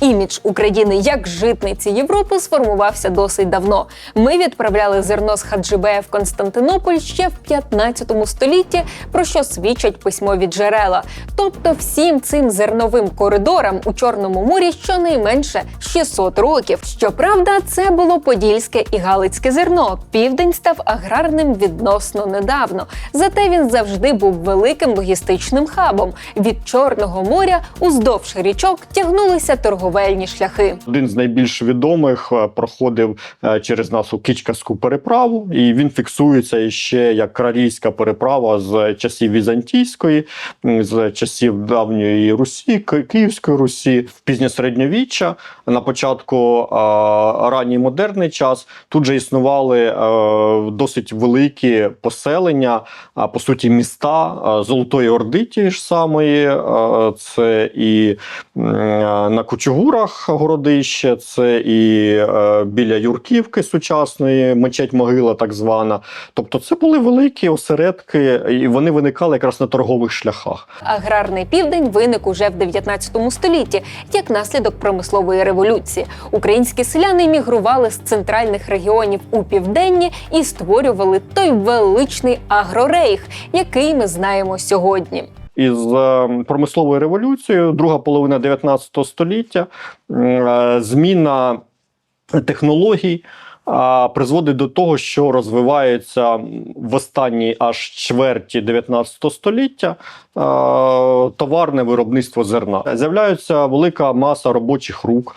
Імідж України як житниці Європи сформувався досить давно. Ми відправляли зерно з Хаджибея в Константинополь ще в 15 столітті, про що свідчать письмові джерела. Тобто всім цим зерновим коридорам у Чорному морі щонайменше 600 років. Щоправда, це було подільське і галицьке зерно. Південь став аграрним відносно недавно. Зате він завжди був великим логістичним хабом. Від Чорного моря уздовж річок тягнулися торговельні шляхи. Один з найбільш відомих е, проходив е, через нашу Кичкаську переправу, і він фіксується ще як кралійська переправа з часів Візантійської, з часів давньої Русі, Київської Русі, в пізнє середньовіччя, на початку е, ранній модерний час. Тут же існували досить великі поселення, а по суті, міста Золотої Орди, тієї ж самої, це і м, е, Кучугурах городище, це і е, біля Юрківки сучасної, мечеть могила, так звана. Тобто, це були великі осередки, і вони виникали якраз на торгових шляхах. Аграрний південь виник уже в 19 столітті як наслідок промислової революції. Українські селяни мігрували з центральних регіонів у південні і створювали той величний агрорейх, який ми знаємо сьогодні. Із е, промисловою революцією, друга половина 19 століття, е, зміна технологій. Призводить до того, що розвивається в останній аж чверті 19 століття е, товарне виробництво зерна. З'являється велика маса робочих рук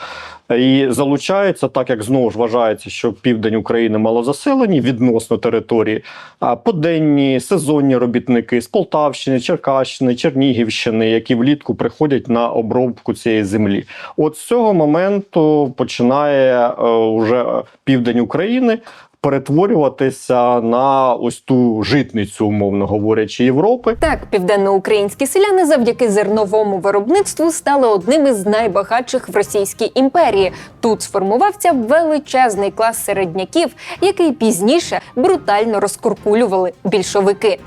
і залучається, так як знову ж вважається, що південь України малозаселені відносно території, а, поденні сезонні робітники з Полтавщини, Черкащини, Чернігівщини, які влітку приходять на обробку цієї землі. От з цього моменту починає е, уже південь України. Перетворюватися на ось ту житницю, умовно говорячи, Європи. Так, південноукраїнські селяни завдяки зерновому виробництву стали одним із найбагатших в Російській імперії. Тут сформувався величезний клас середняків, який пізніше брутально розкуркулювали більшовики.